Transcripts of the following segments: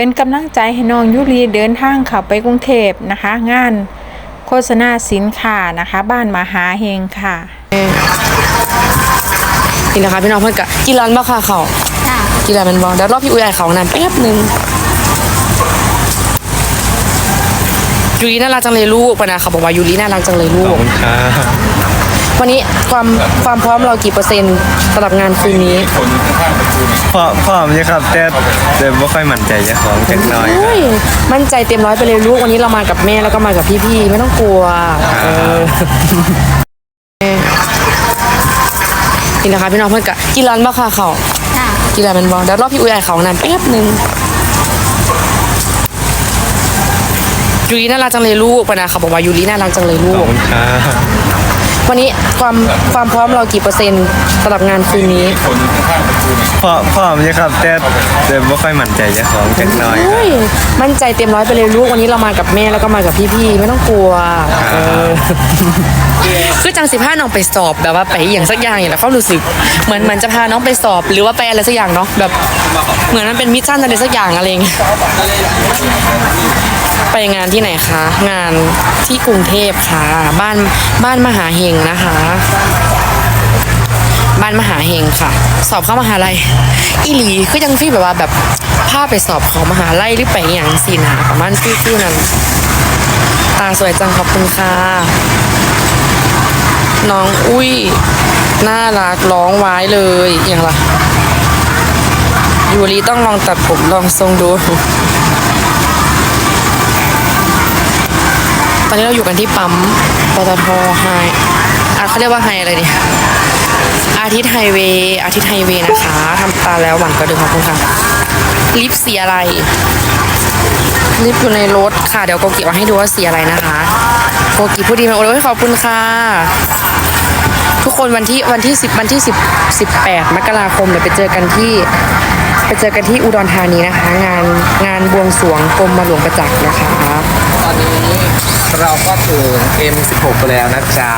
เป็นกำลังใจให้น้องยุรีเดินทางเข้าไปกรุงเทพนะคะ งานโฆษณาสินค้านะคะ บ้านมหาเฮงค่ะ นี่นะคะพี่น้องเพื่อนกะกินร้านบ้าค่ะเขากินร้านมันบอเดี๋ยวรอบพี่อุ้ยไอเขานานแป๊บหนึงยูริน่ารักจังเลยลูกปะนะเขาบอกว่ายูริน่ารักจังเลยลูขอกบคุณครับ วันนี้ความความพร้อมเรากี่เปอร์เซ็นต์สำหรับงานคืนนี้พ่อพ่อมเนี่ยครับแต่แต่ไม่ค่อยมั่นใจเจ้าของจักหน่อยคโอ้รับยมั่นใจเต็มร้อยไปเลยลูกวันนี้เรามากับแม่แล้วก็มากับพี่ๆไม่ต้องกลัวเออนี่นะคะพี่น้องเพื่อนกะกินร้านบ้าค่ะเขากินร้านมันบอเดี๋ยวรอบพี่อุ้ยไอเขานานแป๊บหนึง ยูริน่ารักจังเลยลูกปะนะเขาบอกว่ายูริน่ารักจังเลยลูขอบก คุณครับวันนี้ความความพร้อมเรากี่เปอร์เซ็นต์สำหรับงานคืนนี้พ่อพ่อมเนี่ยครับแต่แต่ไม่ค่อยมั่นใจเจ้าของจักหน่อยคโอ้รับยมั่นใจเต็มร้อยไปเลยลูกวันนี้เรามากับแม่แล้วก็มากับพี่ๆไม่ต้องกลัวเออคือจังสิพาน้องไปสอบแบบว่าไปอหย่างสักอย่างอย่างแล้วความรู้สึกเหมือนเหมือนจะพาน้องไปสอบ หรือว่าไปอะไรสักอย่างเนาะแบบเหมือนมันเป็นมิชชั่นอะไรสักอย่างอะไรอย่างเงี้ย ไปงานที่ไหนคะ งานที่กรุงเทพค่ะ บ้านบ้านมหาเฮงนะคะ บ้านมหาเฮงค่ะ สอบเข้ามหาลัยอีหลีคือยังฟีแบบว่าแบบพาไปสอบของมหาลัยหรือไปอย่างสินะประมาณฟิลฟิลนั้นตาสวยจังขอบคุณค่ะ น้องอุ้ยน่ารักร้องไว้เลยอย่างละยูรีต้องลองตัดผมลองทรงดู ตอนนี้เราอยู่กันที่ปั๊มปตทไฮอะเขาเรียกว่าไฮอะไรเนี่ยอาทิตย์ไฮเวย์อาทิตย์ไฮเวย์นะคะทำตาแล้วหวานกระดึงขอบคุณค่ะลิปสีอะไรลิปอยู่ในรถค่ะ เดี๋ยวโกกิเอาให้ดูว่าสีอะไรนะคะ โกกิพูดดีไหมโอ้ยขอบคุณค่ะ ทุกคนวันที่วันที่สิบวันที่สิบสิบแปดมกราคมเดี๋ยวไปเจอกันที่ไปเจอกันที่อุดรธานีนะคะ งานงานบวงสรวงกรมมาหลวงประจักษ์นะคะตอนนี้ เราก็ถึง M16 ไปแล้วนะจ๊ะ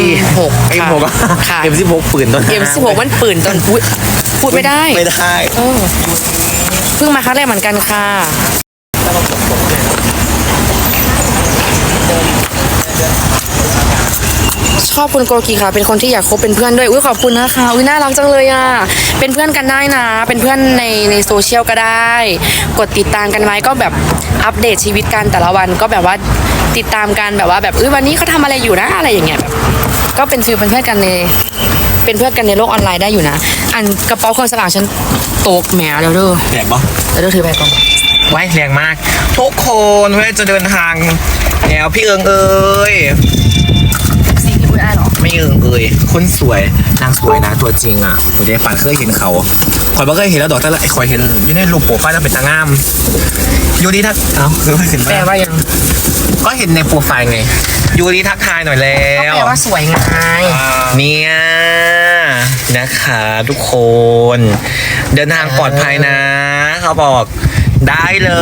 M6 ค่ะ M6 ค่ะ M16 ปืนต้นเอ็มสิบหกมันปืนตอนพูดพูดไม่ได้ไม่ได้เออเพิ่งมาครั้งแรกเหมือนกันค่ะ ชอบคุณโกกีค่ะ เป็นคนที่อยากคบเป็นเพื่อนด้วย อุ้ยขอบคุณนะคะ อุ้ยน่ารักจังเลยอะ เป็นเพื่อนกันได้นะ เป็นเพื่อนในในโซเชียลก็ได้ กดติดตามกันไว้ก็แบบอัปเดตชีวิตกันแต่ละวันก็แบบว่าติดตามกันแบบว่าแบบเอ้ยวันนี้เขาทำอะไรอยู่นะอะไรอย่างเงี้ยแบบก็เป็นฟิลเป็นเพื่อนกันในเป็นเพื่อนกันในโลกออนไลน์ได้อยู่นะ อันกระเป๋าเครื่องสำอางฉันตกแหมแล้วเด้อแรงปะแล้วเด้อถือไปก่อนไว้แรงมาก ทุกคนเพื่อจะเดินทางแล้วพี่เอิงเอ้ย คนสวยนางสวยนะตัวจริงอะผมได้ฝันเคยเห็นเขาคอยบ่เคยเห็นแล้วดอกแต่ละไอ้คอยเห็นอยู่ในรูปโปรไฟล์แล้วเป็นตางามยูดีทักเอ้าคือไม่เห็นแปลว่ายังก็เห็นในโปรไฟล์ไงยูดีทักทายหน่อยแล้ก็วแปลว่าสวยไงเนี่ยนะคะ ทุกคน เดินทางปลอดภัยนะ เขาบอก ได้เล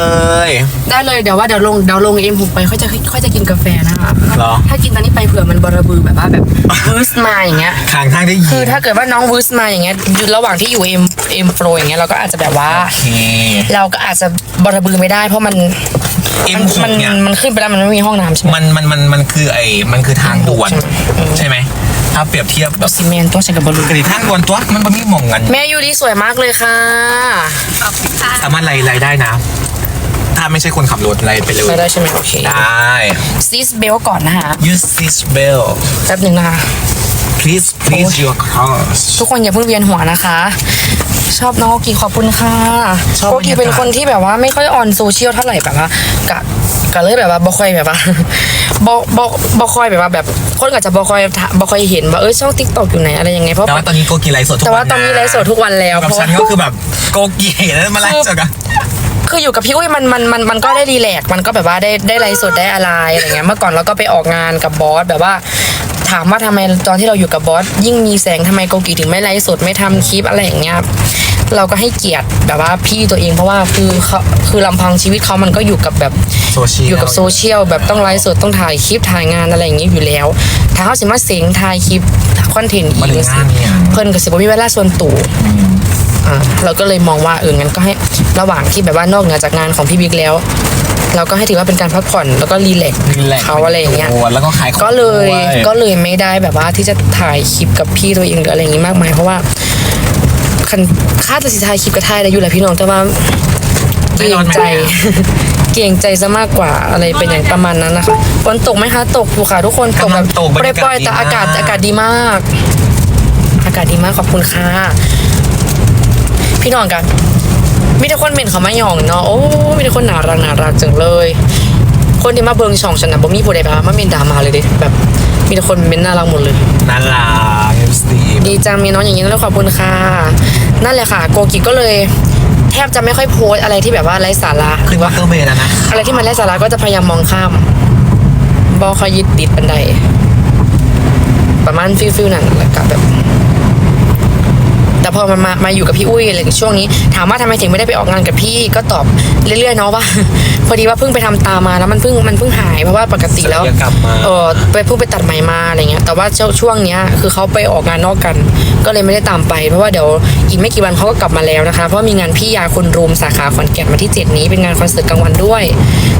ย ได้เลยเดี๋ยวว่าเดี๋ยวลงเดี๋ยวลงเอ็มหกไปค่อยจะค่อยจะกินกาแฟนะคะเหรอ ถ้ากินตอนนี้ไปเผื่อมันบระบือแบบว่าแบบวืสมาอย่างเงี้ยทางทางได้ยินคือถ้าเกิดว่าน้องวืสมาอย่างเงี้ยอยู่ระหว่างที่อยู่เอ็มเอ็มโปรอย่างเงี้ยเราก็อาจจะแบบว่าโอเคเราก็อาจจะบระบือไม่ได้ เพราะมันเอ็มมันเนี่ยมันขึ้นไปแล้วมันไม่มีห้องน้ำใช่ไหมมันมันมันมันคือไอ้มันคือทางด่วนอืมใช่ไหม ถ้าเปรียบเทียบแบบซีเมนต์ต้องใช้กับบอลลูนกระดิ่ทางด่วนตัวมันไม่มีหมองกันแม่ยูริสวยมากเลยค่ะสามารถไล่ไล่ได้นะ ถ้าไม่ใช่คนขับรถไล่ไปเลย ไม่ได้ใช่ไหมโอเคได้ซีสเบลก่อนนะคะ use this bell แป๊บหนึ่งนะคะ please please your cars ทุกคนอย่าเพิ่งเวียนหัวนะคะ ชอบน้องโกกีขอบคุณค่ะชอบโกกีบรรยากาศเป็นคนที่แบบว่าไม่ค่อยออนโซเชียลเท่าไหร่แบบว่ากะกะเลยแบบว่าบ่ค่อยแบบว่าบ่บ่บ่ค่อยแบบว่าแบบคนก็จะบ่ค่อยถบ่ค่อยเห็นว่าเออช่องติ๊กต็อกอยู่ไหนอะไรยังไงเพราะแต่ว่าตอนนี้โกกีไลฟ์สดทุกแต่วัว่านตอนนี้ไลฟ์สดทุกวันแล้วกับเพราะฉันว่า ก็คือแบบโกกีแล้วมาไลฟ์สดกัน คืออยู่กับพี่อุ้ยมันมันมันมันก็ได้รีแลกซ์มันก็แบบว่าได้ได้ไลฟ์สดได้อะไรอะไรเงี้ยเมื่อก่อนเราก็ไปออกงานกับบอสแบบว่า ถามว่าทำไมตอนที่เราอยู่กับบอสยิ่งมีแสงทำไมโกกีถึงไม่ไลฟ์สดไม่ทำคลิปอะไรอย่างเงี้ย เราก็ให้เกียรติแบบว่าพี่ตัวเองเพราะว่าคือเขาคือลำพังชีวิตเขามันก็อยู่กับแบบโซเชียล อยู่กับโซเชียลแบบต้องไลฟ์สดต้องถ่ายคลิปถ่ายงานอะไรอย่างเงี้ยอยู่แล้ว ถ้าเขาสิมาเสียงถ่ายคลิปคอนเทนต์อีมันกถึงงานเนี่ย เพิ่นก็สิบ่มีเวลาส่วนตัวอ่าเราก็เลยมองว่าเอองั้นก็ให้ระหว่างที่แบบว่านอกเหนือจากงานของพี่บิ๊กแล้ว เราก็ให้ถือว่าเป็นการพักผ่อนแล้วก็รีแลกซ์รีแลกซ์เขาอะไรอย่างเงี้ยโอ้แล้วก็ขายของก็เลยด้วย ก็เลยไม่ได้แบบว่าที่จะถ่ายคลิปกับพี่ตัวเองหรืออะไรอย่างงี้มากมายเพราะว่า คันค่าจะสิถ่ายคลิปก็ถ่ายได้อยู่แหละพี่น้องแต่ว่าเกรงใจ เกรงใจซะมากกว่าอะไรเป็นอย่างประมาณนั้นนะคะฝนตกไหมคะตกอยู่ค่ะทุกคนตกแบบกำลังตกปล่อยๆแต่อากาศอากาศดีมาก อากาศดีมากขอบคุณค่ะพี่น้องกันมีแต่คนเมนเขามาหยองเนาะโอ้มีแต่คนน่ารักน่ารักจังเลย คนที่มาเบิงช่องฉันนะบ่มีผู้ใดแบบว่ามาเมนด่ามาเลยเดิแบบ มีแต่คนเมนน่ารักหมดเลยน่ารักเอฟซี ดีจังมีน้องอย่างนี้แล้วขอบคุณค่ะ นั่นแหละค่ะ โกกิก็เลยแทบจะไม่ค่อยโพสต์อะไรที่แบบว่าไร้สาระหขึ้รืนอมาว่าเตอร์เมย์แล้วนะอะไรที่มันไร้สาระก็จะพยายามมองข้ามบอคอยยึดติดบันได ประมาณฟิลฟิลนั่นแหละกับแบบ แต่พอมามามาอยู่กับพี่อุ้ยอะไรช่วงนี้ ถามว่าทำไมถึงไม่ได้ไปออกงานกับพี่ก็ตอบเรื่อยๆเนาะว่า พอดีว่าเพิ่งไปทำตามาแล้วมันเพิ่งมันเพิ่งหายเพราะว่าปกติแล้วศัลยกรรมมาเออไปเพิ่งไปตัดไหมมาอะไรเงี้ยแต่ว่าเจ้าช่วงเนี้ยคือเขาไปออกงานนอกกัน ก็เลยไม่ได้ตามไป เพราะว่าเดี๋ยวอีกไม่กี่วันเขาก็กลับมาแล้วนะคะเพราะมีงานพี่ยาคนรูมสาขาขอนแก่นวันที่ 7 นี้เป็นงานคอนเสิร์ตกลางวันด้วย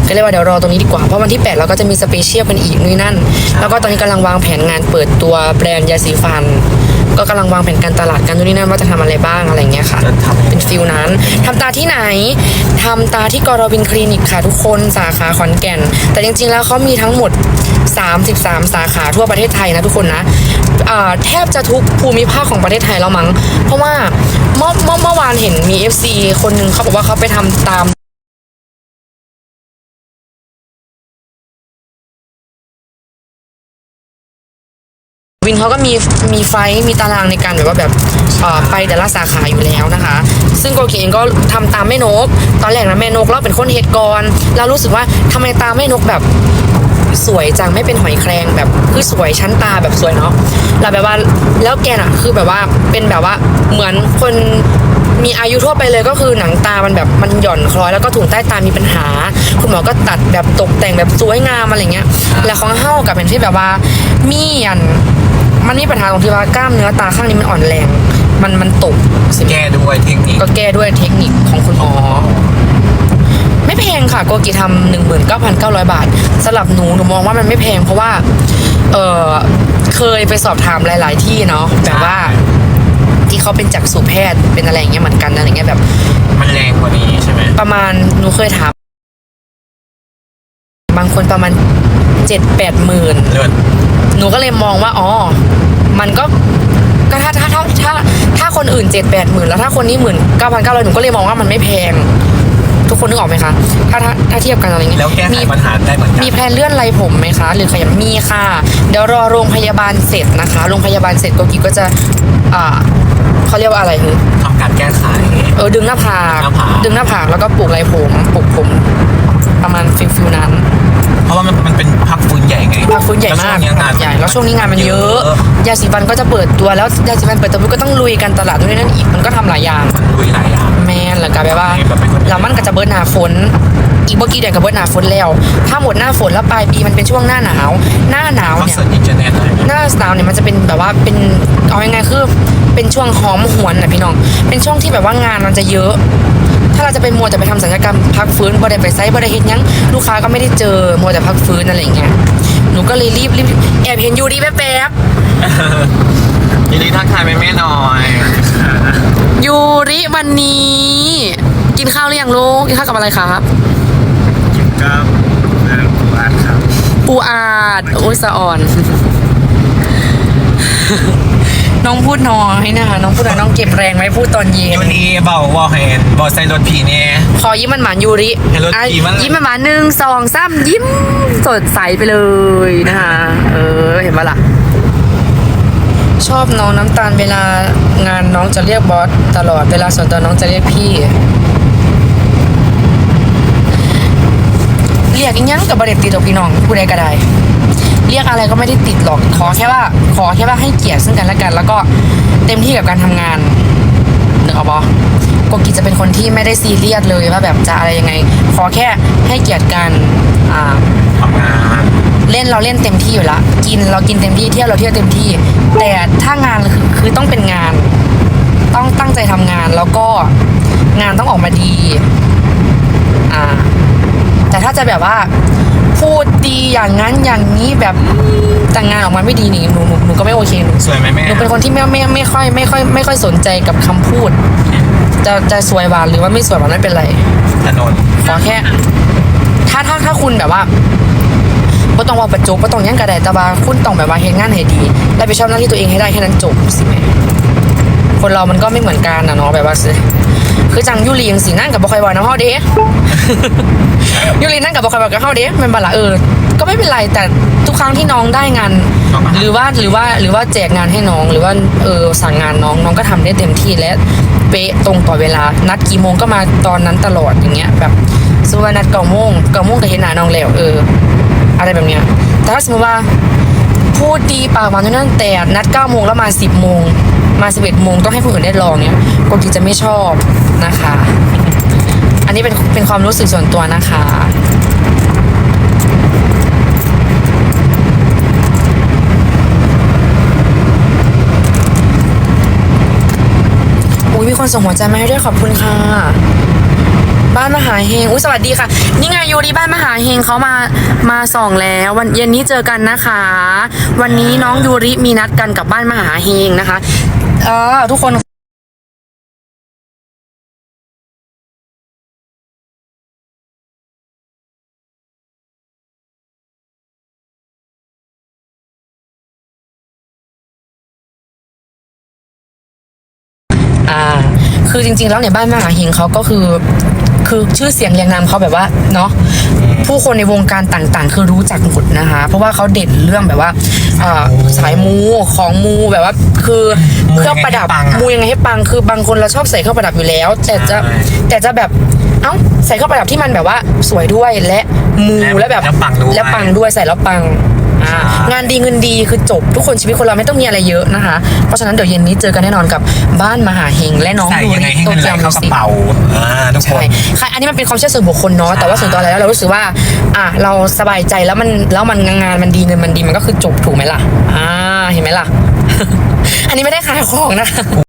ก็เลยว่าเดี๋ยวรอตรงนี้ดีกว่าเพราะวันที่ 8 เราก็จะมีสเปเชียลกันอีกนู่นนนั่น แล้วก็ตอนนี้กำลังวางแผนงานเปิดตัวแบรนด์ยาสีฟัน ก็กำลังวางแผนการตลาดกันนู่นนี่นั่นว่าจะทำอะไรบ้างอะไรเงี้ยค่ะจะทำเป็นฟิลนั้นทำตาที่ไหนทำตาที่กรวินคลินิกค่ะทุกคนสาขาขอนแก่น แต่จริงๆแล้วเขามีทั้งหมด 33 สาขาทั่วประเทศไทยนะทุกคนนะอ่าแทบจะทุกภูมิภาคของประเทศไทยแล้วมั้ง เพราะว่าเมื่อเมื่อเมื่อวานเห็นมี FC คนหนึ่งเขาบอกว่าเขาไปทำตาม ก็มีมีไฟมีตารางในการแบบว่าแบบไปแต่ละสาขาอยู่แล้วนะคะ ซึ่งโกเกเองก็ทำตามแม่นก ตอนแรกนะแม่นกเราเป็นคนเฮดกรเรารู้สึกว่าทำไมตามแม่นกแบบสวยจังไม่เป็นหอยแครงแบบคือสวยชั้นตาแบบสวยเนาะเราแบบว่าแล้วแกน่ะคือแบบว่าเป็นแบบว่าเหมือนคนมีอายุทั่วไปเลยก็คือหนังตามันแบบมันหย่อนคล้อยแล้วก็ถุงใต้ตามีปัญหา คุณหมอก็ตัดแบบตกแต่งแบบสวยงามอะไรเงี้ย แล้วของเฮากับเป็นที่แบบว่ามีอัน มันมีปัญหาตรงที่ว่ากล้ามเนื้อตาข้างนี้มันอ่อนแรง มันมันตกสิแก้ด้วยเทคนิคก็แก้ด้วยเทคนิคของคุณหมอไม่แพงค่ะโกกิทำหนึ่งหมื่นเก้าพันเก้าร้อยบาทสำหรับหนูหนูมองว่ามันไม่แพงเพราะว่า เออเคยไปสอบถามหลาย ๆ ที่เนาะแบบว่าที่เขาเป็นจักษุแพทย์เป็นอะไรอย่างเงี้ยเหมือนกันอะไรเงี้ยแบบ มันแรงกว่านี้ใช่ไหมประมาณหนูเคยถามบางคนประมาณเจ็ดแปดหมื่นเลิศ หนูก็เลยมองว่าอ๋อมันก็ก็ถ้าถ้าถ้าถ้าถ้าคนอื่นเจ็ดแปดหมื่นแล้วถ้าคนนี้หมื่นเก้าพันเก้าร้อยหนูก็เลยมองว่ามันไม่แพง ทุกคนนึกออกไหมคะถ้าถ้าถ้าเทียบกันอะไรเงี้ยแล้วแก้ไขมีปัญหาได้เหมือนกันมีแพลนเลื่อนไรผมไหมคะ หรือขยับมีค่ะ เดี๋ยวรอโรงพยาบาลเสร็จนะคะโรงพยาบาลเสร็จโกกิก็จะอ่าเขาเรียกว่าอะไรคือทำการแก้ไขเออดึงหน้าผากดึงหน้าผากดึงหน้าผากแล้วก็ปลูกไรผมปลูกผม ประมาณฟิลฟิลนั้น เพราะว่ามันมันเป็นพักฟื้นใหญ่ไงพักฟื้นใหญ่มากแล้วช่วงนี้งาน ใหญ่แล้วช่วงนี้งานมันเยอะยาสีฟันก็จะเปิดตัวแล้วยาสีฟันเปิดตัวปุ๊บก็ต้องลุยกันตลาดด้วยนั่นอีกมันก็ทำหลายอย่างลุยหลายอย่าง แมนแล้วก็แบบว่าแบบเป็นคนแล้วมันก็จะเบิร์ดหนาฝน อีกเมื่อกี้เดือนกับเบิร์ดหนาฝนแล้ว ถ้าหมดหน้าฝนแล้วปลายปีมันเป็นช่วงหน้าหนาว หน้าหนาวคอนเนี่ย เสิร์ตอินเทอร์เน็ตอะไรเนี่ยหน้าหนาวเนี่ยมันจะเป็นแบบว่าเป็นเอายังไงคือเป็นช่วงหอมหวนนะพี่น้อง เป็นช่วงที่แบบว่างานมันจะเยอะ ถ้าเราจะไปมัวแต่ไปทำศัลยกรรมพักฟื้นบ่ได้ไปไซต์บ่ได้เฮ็ดหยังลูกค้าก็ไม่ได้เจอมัวแต่พักฟื้นอะไรอย่างเงี้ยหนูก็เลยรีบรีบแอบเห็นยูดีแป๊บๆยินดีทักทายแม่แม่หน่อยยูริวันนี้ กินข้าวหรือยังลูกกินข้าวกับอะไรครับกินกับเรื่องปูอัดครับปูอาดอุยสะอ่อน น้องพูดน้อยนะคะน้องพูดน้อยน้องเก็บแรงไว้พูดตอนเย็นวันนี้เบาว่าเห็นบอใส่รถผีเนี่ยขอยิ้มมันหวานยูริให้รถอะยิ้มมันยิ้มมันหวานหนึ่งสองสามยิ้มสดใสไปเลยนะคะเออเห็นปะล่ะชอบน้องน้ำตาลเวลางานน้องจะเรียกบอสตลอดเวลาส่วนตัวน้องจะเรียกพี่เรียกอีหยังกับบริติดหรอกพี่น้องผู้ใดก็ได้ เรียกอะไรก็ไม่ได้ติดหรอกขอแค่ว่า ขอแค่ว่าให้เกียรติซึ่งกันและกัน แล้วก็เต็มที่กับการทำงานนึกออกปะโกกิจะเป็นคนที่ไม่ได้ซีเรียสเลยว่าแบบจะอะไรยังไง ขอแค่ให้เกียรติกันอ่าทำงานเล่นเราเล่นเต็มที่อยู่ละกินเรากินเต็มที่เที่ยวเราเที่ยวเต็มที่ แต่ถ้างานคือคือต้องเป็นงาน ต้องตั้งใจทำงานแล้วก็งานต้องออกมาดีอ่าแต่ถ้าจะแบบว่า พูดดีอย่างนั้นอย่างนี้แบบแต่งานออกมาไม่ดีนี่หนูหนูหนูก็ไม่โอเคหนูสวยไหมแม่หนูเป็นคนที่ไม่ไม่ไม่ค่อยไม่ค่อยไม่ค่อยสนใจกับคำพูด จะจะสวยหวานหรือว่าไม่สวยหวานไม่เป็นไรถนนขอแค่ ถ้าถ้าถ้าคุณแบบว่าไม่ต้องว่าประจบไม่ต้องหยังกระไดแต่ว่าคุณต้องแบบว่าเฮ็ดงานให้ดีรับผิดชอบหน้าที่ตัวเองให้ได้แค่นั้นจบสิแม่คนเรามันก็ไม่เหมือนกันนะเนาะแบบว่าสิคือจังยุรียังสีนั่งกับบ่คอยว่าน้ำเฮาเด้ ยุรีนั่งกับบ่คอยว่ากับเฮาเด้แมันบละเออ ก็ไม่เป็นไรแต่ทุกครั้งที่น้องได้งาน หรือว่าหรือว่าหรือว่าแจกงานให้น้อง หรือว่าเออสั่งงานน้องน้องก็ทำได้เต็มที่และเป๊ะตรงต่อเวลา นัดกี่โมงก็มาตอนนั้นตลอดอย่างเงี้ยแบบสมมติว่านัดเก้าโมงเก้าโมงก็เห็นหน้าน้องแล้วเออ อะไรแบบเนี้ยแต่ถ้าสมมติว่าพูดดีปากหวานจนนั่นแต่นัดเก้าโมงแล้วมาสิบโมงมาสิบเอ็ดโมงต้องให้คนอื่นได้ลองเนี้ยคนที่จะไม่ชอบนะคะ อันนี้เป็นเป็นความรู้สึกส่วนตัวนะคะ อุ้ยมีคนส่งหัวใจมาให้ด้วยขอบคุณค่ะ บ้านมหาเฮงอุ้ยสวัสดีค่ะ นี่ไงยูริบ้านมหาเฮงเขามามาส่องแล้ว วันเย็นนี้เจอกันนะคะ วันนี้น้องยูริมีนัดกันกับบ้านมหาเฮงนะคะ เออทุกคน อ่า คือจริง ๆ แล้วเนี่ยบ้านมหาเฮงเขาก็คือ คือชื่อเสียงเรียงนามเขาแบบว่าเนาะผู้คนในวงการต่างๆ คือรู้จักหมดนะคะ เพราะว่าเขาเด่นเรื่องแบบว่าอ่าสายมูของมูแบบว่าคือเครื่องประดับมูยังไงให้ปังคือบางคนเราชอบใส่เครื่องประดับอยู่แล้ว แต่จะแต่จะแบบเอ้าใส่เครื่องประดับที่มันแบบว่าสวยด้วยและมูและแบบแล้วปังด้วยและปังด้วยใส่แล้วปัง อ่างานดีเงินดีคือจบทุกคนชีวิตคนเราไม่ต้องมีอะไรเยอะนะคะ เพราะฉะนั้นเดี๋ยวเย็นนี้เจอกันแน่นอนกับบ้านมหาเฮงและน้องใส่ดูยังไงให้โตเงินไหลเกียวเข้ามิวกระสิก เป๋าอ่าทุกคใช่นค่ะอันนี้มันเป็นความเชื่อส่วนบุคคลเนาะ แต่ว่าส่วนตัวแล้วเรารู้สึกว่า อะ เราสบายใจแล้วมันแล้วมันงานมันดีเงินมันดีมันก็คือจบถูกไหมล่ะ อ่า เห็นไหมล่ะ อันนี้ไม่ได้ขายของนะคะ